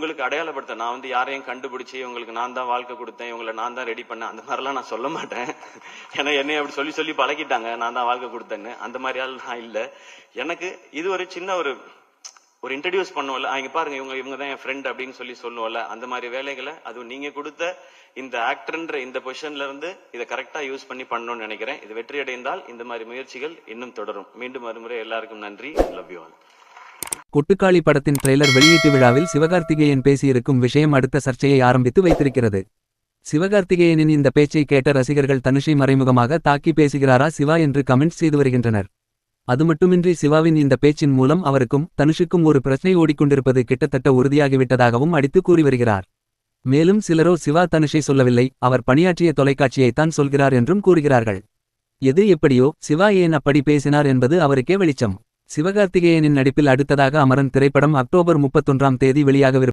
உங்களுக்கு அடையாளப்படுத்த நான் வந்து யாரையும் கண்டுபிடிச்சி உங்களுக்கு நான் தான் வாழ்க்கை கொடுத்தேன் இவங்களை நான் தான் ரெடி பண்ணேன் அந்த மாதிரிலாம் நான் சொல்ல மாட்டேன். ஏன்னா என்னை அப்படி சொல்லி சொல்லி பழகிட்டாங்க நான் தான் வாழ்க்கை கொடுத்தேன்னு. அந்த மாதிரி ஆள் நான் இல்ல. எனக்கு இது ஒரு சின்ன ஒரு ஒரு இன்ட்ரடியூஸ் பண்ணுவோம்ல அவங்க பாருங்க இவங்க இவங்க தான் என் ஃப்ரெண்ட் அப்படின்னு சொல்லி சொல்லுவோம்ல அந்த மாதிரி வேலைகளை அதுவும் நீங்க கொடுத்த இந்த ஆக்டர்ன்ற இந்த பொசிஷன்ல இருந்து இதை கரெக்டா யூஸ் பண்ணி பண்ணணும்னு நினைக்கிறேன். இது வெற்றி அடைந்தால் இந்த மாதிரி முயற்சிகள் இன்னும் தொடரும். மீண்டும் மறுமுறை எல்லாருக்கும் நன்றி. லவ் யூ ஆல் கொட்டுக்காளி படத்தின் ட்ரெய்லர் வெளியீட்டு விழாவில் சிவகார்த்திகேயன் பேசியிருக்கும் விஷயம் அடுத்த சர்ச்சையை ஆரம்பித்து வைத்திருக்கிறது. சிவகார்த்திகேயனின் இந்த பேச்சை கேட்ட ரசிகர்கள் தனுஷை மறைமுகமாக தாக்கி பேசுகிறாரா சிவா என்று கமெண்ட்ஸ் செய்து வருகின்றனர். அதுமட்டுமின்றி சிவாவின் இந்த பேச்சின் மூலம் அவருக்கும் தனுஷுக்கும் ஒரு பிரச்சனை ஓடிக்கொண்டிருப்பது கிட்டத்தட்ட உறுதியாகிவிட்டதாகவும் அடித்து கூறி வருகிறார். மேலும் சிலரோ சிவா தனுஷை சொல்லவில்லை அவர் பணியாற்றிய தொலைக்காட்சியைத்தான் சொல்கிறார் என்றும் கூறுகிறார்கள். எது எப்படியோ சிவா ஏன் அப்படி பேசினார் என்பது அவருக்கே வெளிச்சம். சிவகார்த்திகேயனின் நடிப்பில் அடுத்ததாக அமரன் திரைப்படம் அக்டோபர் முப்பத்தொன்றாம் தேதி வெளியாகவிருக்கும்